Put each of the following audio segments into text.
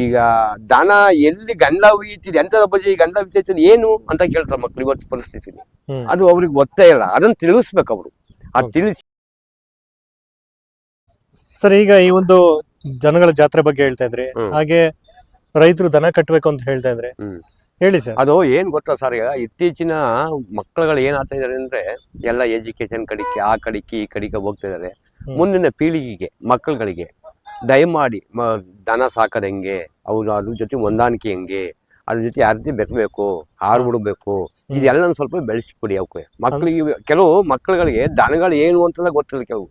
ಈಗ ದನ ಎಲ್ಲಿ ಗಂಧ ಉಯ್ತಿದೆ ಎಂತ ಬಜಿ ಗಂಧ ಉಯ್ತೈತದೆ ಏನು ಅಂತ ಕೇಳ್ತಾರೆ ಮಕ್ಳು ಇವತ್ತು ಪರಿಸ್ಥಿತಿ ಅದು ಅವ್ರಿಗೆ ಗೊತ್ತೇ ಇಲ್ಲ ಅದನ್ನ ತಿಳಿಸ್ಬೇಕು ಅವರು. ಆ ತಿಳಿಸಿ ಸರ್ ಈಗ ಈ ಒಂದು ಜನಗಳ ಜಾತ್ರೆ ಬಗ್ಗೆ ಹೇಳ್ತಾ ಇದ್ರಿ ಹಾಗೆ ರೈತರು ದನ ಕಟ್ಟಬೇಕು ಅಂತ ಹೇಳ್ತಾ ಇದ್ರೆ ಹೇಳಿ ಸರ್. ಅದು ಏನ್ ಗೊತ್ತಾ ಸರ್ ಈಗ ಇತ್ತೀಚಿನ ಮಕ್ಕಳುಗಳು ಏನ್ ಆಗ್ತಾ ಇದಾರೆ ಅಂದ್ರೆ ಎಲ್ಲ ಎಜುಕೇಶನ್ ಕಡಿಕೆ ಆ ಕಡೆಗೆ ಈ ಕಡೆಗೆ ಹೋಗ್ತಾ ಇದ್ದಾರೆ. ಮುಂದಿನ ಪೀಳಿಗೆಗೆ ಮಕ್ಕಳುಗಳಿಗೆ ದಯಮಾಡಿ ಮ- ದನ ಸಾಕೋದು ಹೆಂಗೆ? ಅವ್ರು ಅದ್ರ ಜೊತೆ ಹೊಂದಾಣಿಕೆ ಹೆಂಗೆ? ಅದ್ರ ಜೊತೆ ಯಾವ ರೀತಿ ಬೆತ್ತಬೇಕು ಹಾರು ಬಿಡಬೇಕು? ಇದೆಲ್ಲ ಸ್ವಲ್ಪ ಬೆಳೆಸಿಕೊಡಿ ಅವಕ್ಕೆ ಮಕ್ಕಳಿಗೆ ಕೆಲವು ಮಕ್ಕಳುಗಳಿಗೆ ದನಗಳು ಏನು ಅಂತ ಗೊತ್ತಿಲ್ಲ ಕೆಲವು.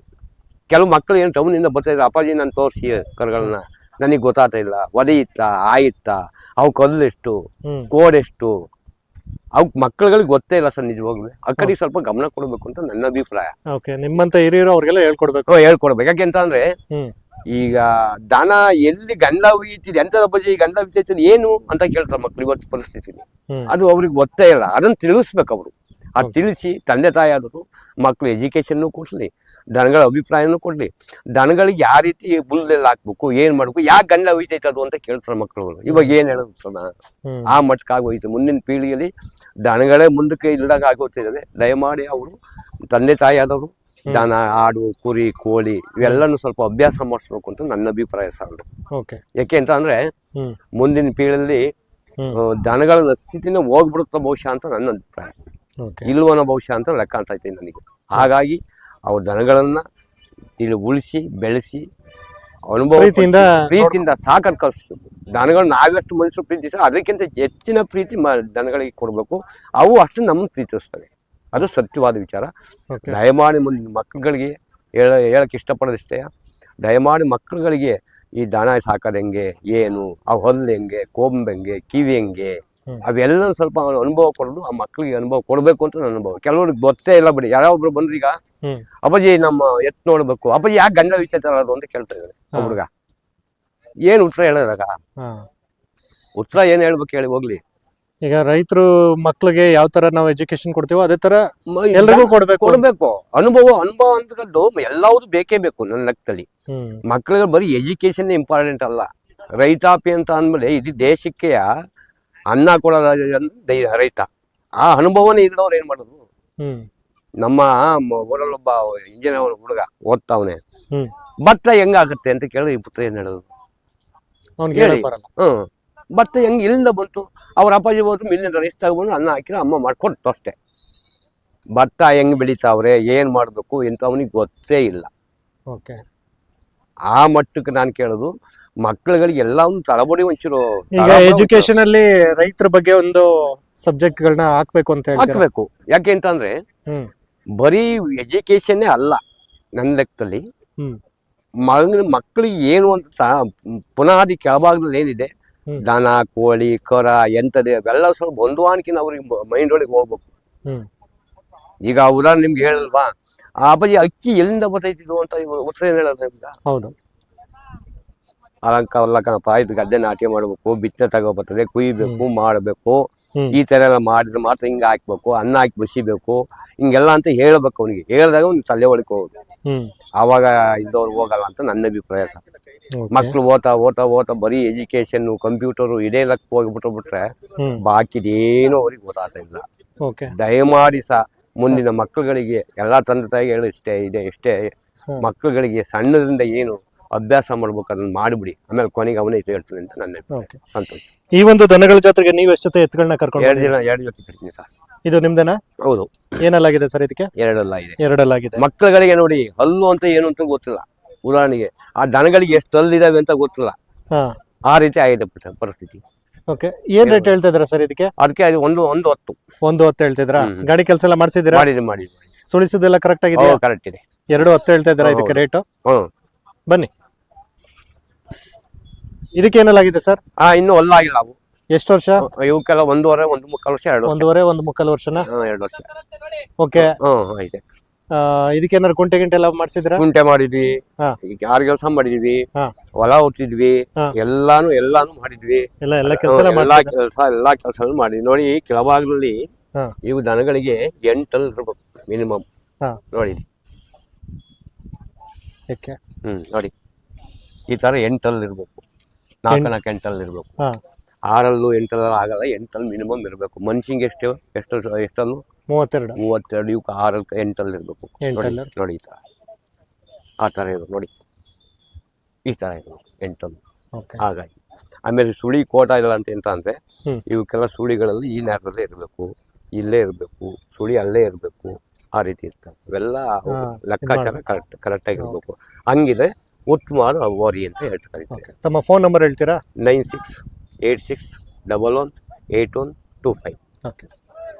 ಕೆಲವು ಮಕ್ಕಳು ಏನು ಟೌನಿಂದ ಬರ್ತಾ ಇದ್ದಾರೆ ಅಪ್ಪಾಜಿ ನಾನು ತೋರಿಸಿ ಕರುಗಳನ್ನ. ನನಗೆ ಗೊತ್ತಾಗ್ತಾ ಇಲ್ಲ. ಒದೆ ಇತ್ತ ಆಯಿತ್ತ ಅವು ಕಲ್ಲೆಷ್ಟು ಕೋಡೆಷ್ಟು ಅವ್ ಮಕ್ಕಳುಗಳಿಗೆ ಗೊತ್ತೇ ಇಲ್ಲ ಸರ್ ನಿಜವಾಗ್ಲೂ. ಆ ಕಡೆಗೆ ಸ್ವಲ್ಪ ಗಮನ ಕೊಡಬೇಕು ಅಂತ ನನ್ನ ಅಭಿಪ್ರಾಯ. ಓಕೆ ನಿಮ್ಮಂತ ಹಿರಿಯರು ಅವ್ರಿಗೆಲ್ಲ ಹೇಳ್ಕೊಡ್ಬೇಕು. ಹೇಳ್ಕೊಡ್ಬೇಕು. ಯಾಕೆಂತ ಅಂದ್ರೆ ಹ್ಮ್. ಈಗ ದನ ಎಲ್ಲಿ ಗಂಧ ಉಯ್ತಿದೆ ಬಜೆ ಈ ಗಂಧ ಉಯ್ತೈತದೆ ಏನು ಅಂತ ಕೇಳ್ತಾರೆ ಮಕ್ಳು ಇವತ್ತು ಪರಿಸ್ಥಿತಿ ಅದು ಅವ್ರಿಗೆ ಗೊತ್ತೇ ಇಲ್ಲ. ಅದನ್ನ ತಿಳಿಸ್ಬೇಕು ಅವರು. ಅದು ತಿಳಿಸಿ ತಂದೆ ತಾಯಿ ಮಕ್ಕಳು ಮಕ್ಳು ಎಜುಕೇಶನ್ ಕೊಡ್ಲಿ ದನಗಳ ಅಭಿಪ್ರಾಯನೂ ಕೊಡ್ಲಿ ದನಗಳಿಗೆ ಯಾವ ರೀತಿ ಬುಲ್ಲೆಲ್ಲ ಹಾಕ್ಬೇಕು ಏನ್ ಮಾಡ್ಬೇಕು ಯಾಕೆ ಗಂಧ ಉಯ್ತೈತೆ ಅದು ಅಂತ ಕೇಳ್ತಾರೆ ಮಕ್ಕಳು ಇವಾಗ ಏನ್ ಹೇಳೋದು ಆ ಮಟ್ಟಕ್ಕೆ ಆಗೋಯ್ತು ಮುಂದಿನ ಪೀಳಿಗೆಯಲ್ಲಿ ದನಗಳೇ ಮುಂದಕ್ಕೆ ಇಲ್ದಾಗ ಆಗೋಗ್ತಿದ್ದಾರೆ ದಯಮಾಡಿ ಅವರು ತಂದೆ ತಾಯಿ ಆದವರು ದನ ಆಡು ಕುರಿ ಕೋಳಿ ಇವೆಲ್ಲನೂ ಸ್ವಲ್ಪ ಅಭ್ಯಾಸ ಮಾಡಿಸ್ಬೇಕು ಅಂತ ನನ್ನ ಅಭಿಪ್ರಾಯ ಸರ್ ಓಕೆ. ಯಾಕೆ ಅಂತ ಅಂದ್ರೆ ಮುಂದಿನ ಪೀಳಿಗೆಯಲ್ಲಿ ದನಗಳ ಸ್ಥಿತಿನ ಹೋಗ್ಬಿಡುತ್ತ ಬಹುಶಃ ಅಂತ ನನ್ನ ಅಭಿಪ್ರಾಯ. ಇಲ್ವನ ಬಹುಶಃ ಅಂತ ಲೆಕ್ಕ ಅಂತ ಐತೆ ನನಗೆ. ಹಾಗಾಗಿ ಅವ್ರ ದನಗಳನ್ನ ತಿಳಿ ಉಳಿಸಿ ಬೆಳೆಸಿ ಅನುಭವ ಪ್ರೀತಿಯಿಂದ ಸಾಕಂತ ಕಲಿಸ್ಬೇಕು. ದನಗಳು ನಾವೆಷ್ಟು ಮನುಷ್ಯರು ಪ್ರೀತಿಸ ಅದಕ್ಕಿಂತ ಹೆಚ್ಚಿನ ಪ್ರೀತಿ ದನಗಳಿಗೆ ಕೊಡಬೇಕು. ಅವು ಅಷ್ಟು ನಮ್ಮ ಪ್ರೀತಿಸ್ತವೆ. ಅದು ಸತ್ಯವಾದ ವಿಚಾರ. ದಯಮಾಡಿ ಮುಂದಿನ ಮಕ್ಕಳುಗಳಿಗೆ ಹೇಳ ಹೇಳಕ್ಕೆ ಇಷ್ಟಪಡೋದಿಷ್ಟೇ. ದಯಮಾಡಿ ಮಕ್ಕಳುಗಳಿಗೆ ಈ ದಾನ ಸಾಕೋದು ಹೆಂಗೆ ಏನು ಆ ಹೊಲ್ಲು ಹೆಂಗೆ ಕೋಂಬ್ ಹೆಂಗೆ ಕಿವಿ ಹೆಂಗೆ. ಅವೆಲ್ಲ ಸ್ವಲ್ಪ ಅವ್ನು ಅನುಭವ ಕೊಡೋದು ಆ ಮಕ್ಕಳಿಗೆ ಅನುಭವ ಕೊಡಬೇಕು ಅಂತ ನನ್ನ ಅನುಭವ. ಕೆಲವ್ರಿಗೆ ಗೊತ್ತೇ ಇಲ್ಲ ಬಿಡಿ. ಯಾರೊಬ್ರು ಬಂದ್ರೆ ಈಗ ಅಪ್ಪಾಜಿ ನಮ್ಮ ಎತ್ ನೋಡ್ಬೇಕು. ಅಪ್ಪಾಜಿ ಯಾಕೆ ಗಂಡ ವಿಚಾರ ಅದು ಅಂತ ಕೇಳ್ತಾ ಇದ್ದಾರೆ. ಹುಡುಗ. ಏನು ಉತ್ತರ ಹೇಳೋದಾಗ ಉತ್ತರ ಏನು ಹೇಳ್ಬೇಕು ಹೇಳಿ ಹೋಗ್ಲಿ. ಈಗ ರೈತರು ಮಕ್ಳಿಗೆ ಯಾವ ತರ ನಾವು ಎಜುಕೇಶನ್ ಕೊಡ್ತೀವೋ ಅದೇ ತರ ಎಲ್ರಿಗೂ ಕೊಡ್ಬೇಕು ಕೊಡ್ಬೇಕು. ಅನುಭವ ಅನುಭವ ಅಂತದ್ದು ಎಲ್ಲಾವುದು ಬೇಕೇ ಬೇಕು ನನ್ನ ಲೆಕ್ಕದಲ್ಲಿ. ಮಕ್ಕಳಿಗೆ ಬರೀ ಎಜುಕೇಶನ್ ಇಂಪಾರ್ಟೆಂಟ್ ಅಲ್ಲ. ರೈತಾಪಿ ಅಂತ ಅಂದ್ಮೇಲೆ ಇಡೀ ದೇಶಕ್ಕೆ ಅನ್ನ ಕೊಡೋದ ದೈ- ರೈತ. ಆ ಅನುಭವನೇ ಇಲ್ಲದವ್ರು ಏನ್ ಮಾಡೋದು? ನಮ್ಮ ಊರಲ್ಲೊಬ್ಬ ಇಂಜಿನಿಯರ್ ಹುಡುಗ ಓದ್ತಾವನೆ. ಭತ್ತ ಹೆಂಗಾಗುತ್ತೆ ಅಂತ ಕೇಳಿದ್ರೆ ಈ ಪುತ್ರ ಏನ್ ಹೇಳೋದು? ಹ್ಮ್ ಹೇಳಿ. ಭತ್ತ ಹೆಂಗೆ ಇಲ್ಲಿಂದ ಬಂತು? ಅವ್ರ ಅಪ್ಪಾಜಿ ಹೋದ್ರು ಮಿಲ್ಲಿಂದ ರೈಸ್ ತಗೊಂಡು ಅನ್ನ ಹಾಕಿರೋ ಅಮ್ಮ ಮಾಡಿಕೊಡ್ತು ಅಷ್ಟೇ. ಭತ್ತ ಹೆಂಗೆ ಬೆಳೀತಾವ್ರೆ ಏನು ಮಾಡಬೇಕು ಎಂತ ಅವನಿಗೆ ಗೊತ್ತೇ ಇಲ್ಲ. ಓಕೆ ಆ ಮಟ್ಟಕ್ಕೆ ನಾನು ಕೇಳೋದು ಮಕ್ಕಳುಗಳಿಗೆ ಎಲ್ಲ ಒಂದು ತಳಬಡಿ ಒಂಚೂರು ಈಗ ಎಜುಕೇಶನ್ ಅಲ್ಲಿ ರೈತರ ಬಗ್ಗೆ ಒಂದು ಸಬ್ಜೆಕ್ಟ್ ಗಳನ್ನ ಹಾಕ್ಬೇಕು ಅಂತ ಹಾಕ್ಬೇಕು. ಯಾಕೆ ಅಂತಂದ್ರೆ ಅಂದ್ರೆ ಬರೀ ಎಜುಕೇಶನ್ನೇ ಅಲ್ಲ ನನ್ನ ಲೆಕ್ಕದಲ್ಲಿ. ಮಕ್ಕಳಿಗೆ ಏನು ಅಂತ ಪುನಃ ಪುನಾದಿ ಕೆಳಭಾಗದಲ್ಲಿ ಏನಿದೆ. ದನ ಕೋಳಿ ಕರ ಎಂಥದೇ ಅವೆಲ್ಲ ಸ್ವಲ್ಪ ಹೊಂದಾಣಿಕೆನ ಅವ್ರಿಗೆ ಮೈಂಡ್ ಒಳಗೆ ಹೋಗ್ಬೇಕು ಈಗ ಉದಾಹರಣೆ ನಿಮ್ಗೆ ಹೇಳಲ್ವಾ? ಆ ಬದಿ ಅಕ್ಕಿ ಎಲ್ಲಿಂದ ಬರ್ತೈತಿದ್ವು ಅಂತ ಉತ್ತರ ಏನು ಹೇಳೋದು ನಿಮ್ಗೆ ಹೌದು. ಅಲಂಕ ಅಲ್ಲಕನಪ್ಪ ಆಯ್ತು ಗದ್ದೆ ನಾಟಿ ಮಾಡ್ಬೇಕು ಬಿತ್ತನೆ ತಗೋಬರ್ತದೆ ಕುಯ್ಬೇಕು ಮಾಡಬೇಕು. ಈ ತರ ಎಲ್ಲ ಮಾಡಿದ್ರೆ ಮಾತ್ರ ಹಿಂಗ ಹಾಕ್ಬೇಕು ಅನ್ನ ಹಾಕಿ ಬಸಿಬೇಕು ಹಿಂಗೆಲ್ಲ ಅಂತ ಹೇಳ್ಬೇಕು ಅವನಿಗೆ. ಹೇಳಿದಾಗ ಅವ್ನಿಗೆ ತಲೆ ಒಳಗೆ ಹೋಗುದು ಆವಾಗ ಇದ್ದವ್ರು ಹೋಗಲ್ಲ ಅಂತ ನನ್ನ ಅಭಿಪ್ರಾಯ ಸರ್. ಮಕ್ಳು ಓದ್ತಾ ಓದ್ತಾ ಓದ್ತಾ ಬರೀ ಎಜುಕೇಶನ್ ಕಂಪ್ಯೂಟರ್ ಇದೇ ಲಕ್ ಹೋಗ್ಬಿಟ್ಟು ಬಿಟ್ರೆ ಬಾಕಿ ಬಾಕಿದೇನೋ ಅವ್ರಿಗೆ ಗೊತ್ತಾಗ್ತಾ ಇಲ್ಲ. ಓಕೆ ದಯಮಾಡಿ ಸಹ ಮುಂದಿನ ಮಕ್ಕಳುಗಳಿಗೆ ಎಲ್ಲಾ ತಂದೆ ತಾಯಿಗೆ ಹೇಳು ಇಷ್ಟೇ ಇದೆ ಇಷ್ಟೇ. ಮಕ್ಳುಗಳಿಗೆ ಮಕ್ಕಳುಗಳಿಗೆ ಸಣ್ಣದ್ರಿಂದ ಏನು ಅಭ್ಯಾಸ ಮಾಡ್ಬೇಕು ಅದನ್ನ ಮಾಡಿಬಿಡಿ. ಆಮೇಲೆ ಕೊನೆಗೆ ಅವನೇ ಇದು ಹೇಳ್ತಾನೆ ಅಂತ ನನ್ನ. ಓಕೆ ಸಂತೋಷ. ಈ ಒಂದು ದನಗಳ ಜಾತ್ರೆಗೆ ನೀವು ಎಷ್ಟು ಜೊತೆ ಎತ್ತುಗಳನ್ನ ಕರ್ಕೊಂಡು ಎರಡು ದಿನ ಎರಡು ಜೊತೆ ಕಟ್ತೀನಿ ಸರ್. ಇದು ನಿಮ್ದೇನಾ? ಹೌದು. ಏನಲ್ಲಾಗಿದೆ ಸರ್ ಇದಕ್ಕೆ? ಎರಡೆಲ್ಲ ಇದೆ ಎರಡಲ್ಲಾಗಿದೆ. ಮಕ್ಕಳುಗಳಿಗೆ ನೋಡಿ ಹಲ್ಲು ಅಂತ ಏನು ಅಂತ ಗೊತ್ತಿಲ್ಲ. ಉದಾಹರಣೆಗೆ ಆ ದನಗಳಿಗೆ ಎಷ್ಟು ಹಲ್ಲಿದಾವೆ ಅಂತ ಗೊತ್ತಿಲ್ಲ. ಹಾ. ಆ ರೀತಿ ಆಗಿದೆ ಪರಿಸ್ಥಿತಿ. ಓಕೆ ಏನ್ ರೇಟ್ ಹೇಳ್ತಾ ಇದ್ದೀರಾ ಸರ್ ಇದಕ್ಕೆ? ಅದಕ್ಕೆ ಅದು ಒಂದು ಒಂದು ಹೊತ್ತು. ಒಂದು ಹೊತ್ತು ಹೇಳ್ತಿದ್ರಾ ಗಾಡಿ ಕೆಲಸ ಎಲ್ಲ ಮಾಡಿಸಿದಿರಾ ಮಾಡಿದ್ವಿ ಮಾಡಿದ್ವಿ ಸುಳಿಸೋದೆಲ್ಲ ಕರೆಕ್ಟ್ ಆಗಿದೆ ಕರೆಕ್ಟ್ ಇದೆ. ಎರಡು ಹತ್ತು ಹೇಳ್ತಾ ಇದ್ದೀರಾ ಇದಕ್ಕೆ ರೇಟು ಹ್ಮ್. ಬನ್ನಿ. ಇದಕ್ಕೆ ಏನಲ್ಲಾಗಿದೆ ಸರ್? ಹಾ ಇನ್ನು ಹೊಲ್ಲಾಗಿಲ್ಲ ಅವು. ಎಷ್ಟು ವರ್ಷ? ಇವಕ್ಕೆಲ್ಲ ಒಂದೂವರೆ ಒಂದು ಮುಕ್ಕಾಲು ವರ್ಷ ಎರಡು ಒಂದೂವರೆ ಒಂದು ಮುಕ್ಕಾಲು ವರ್ಷನ? ಹಾ, ಎರಡು ವರ್ಷ. ಓಕೆ. ಹ್ಮ್ ಇದೆ ಇದಕ್ಕೆ ಏನಾದ್ರು ಕುಂಟೆ ಗಿಂಟೆ ಎಲ್ಲ ಮಾಡಿಸಿದ್ರೆ? ಕುಂಟೆ ಮಾಡಿದ್ವಿ. ಹಾ. ಯಾರು ಕೆಲಸ ಮಾಡಿದ್ವಿ. ಹಾ. ಹೊಲ ಹೋಗ್ತಿದ್ವಿ ಹಾ. ಎಲ್ಲಾನು ಎಲ್ಲಾನು ಮಾಡಿದ್ವಿ. ಎಲ್ಲ ಎಲ್ಲ ಕೆಲಸ ಎಲ್ಲ ಎಲ್ಲಾ ಮಾಡಿಸಿದ್ರಾ? ಕೆಲಸ ಎಲ್ಲಾ ಕೆಲಸ ಮಾಡಿದ್ವಿ. ನೋಡಿ ಕೆಳಭಾಗದಲ್ಲಿ ಹಾ. ಇವು ದನಗಳಿಗೆ ಎಂಟಲ್ ಇರ್ಬೇಕು ಮಿನಿಮಮ್. ಹಾ. ನೋಡಿ. ಓಕೆ ಹ್ಮ್ ನೋಡಿ. ಈ ತರ ಎಂಟಲ್ ಇರ್ಬೇಕು. ನಾಲ್ಕು ನಾಲ್ಕು ಎಂಟಲ್ಲಿ ಇರಬೇಕು. ಆರಲ್ಲೂ ಎಂಟಲ್ಲೂ ಆಗಲ್ಲ ಎಂಟಲ್ಲಿ ಮಿನಿಮಮ್ ಇರಬೇಕು. ಮನುಷ್ಯಂಗೆ ಎಷ್ಟು ಎಷ್ಟು ಎಷ್ಟಲ್ಲೂ? ಮೂವತ್ತೆರಡು. ಮೂವತ್ತೆರಡು ಇವಕ್ಕೆ ಆರಲ್ಲಿ ಎಂಟಲ್ಲಿ ಇರಬೇಕು. ನೋಡಿ ಈ ಥರ ಆ ಥರ ಇರೋದು ನೋಡಿ. ಈ ಥರ ಇರೋ ಎಂಟಲ್ಲಿ. ಹಾಗಾಗಿ ಆಮೇಲೆ ಸುಳಿ ಕೋಟ ಇಲ್ಲ ಅಂತ ಎಂತ ಅಂದರೆ. ಇವಕ್ಕೆಲ್ಲ ಸುಳಿಗಳಲ್ಲಿ ಈ ನೇರದಲ್ಲೇ ಇರಬೇಕು ಇಲ್ಲೇ ಇರಬೇಕು ಸುಳಿ ಅಲ್ಲೇ ಇರಬೇಕು ಆ ರೀತಿ ಇರ್ತವೆ. ಇವೆಲ್ಲ ಲೆಕ್ಕಾಚಾರ ಕರೆಕ್ಟ್ ಕರೆಕ್ಟಾಗಿ ಇರಬೇಕು. ಹಂಗಿದ್ರೆ ಉತ್ತಮವಾದ ಓರಿ ಅಂತ ಹೇಳ್ತಾ ಕರಿತಾರೆ ಓಕೆ ತಮ್ಮ ಫೋನ್ ನಂಬರ್ ಹೇಳ್ತೀರಾ? Nine six eight six double one eight one two five okay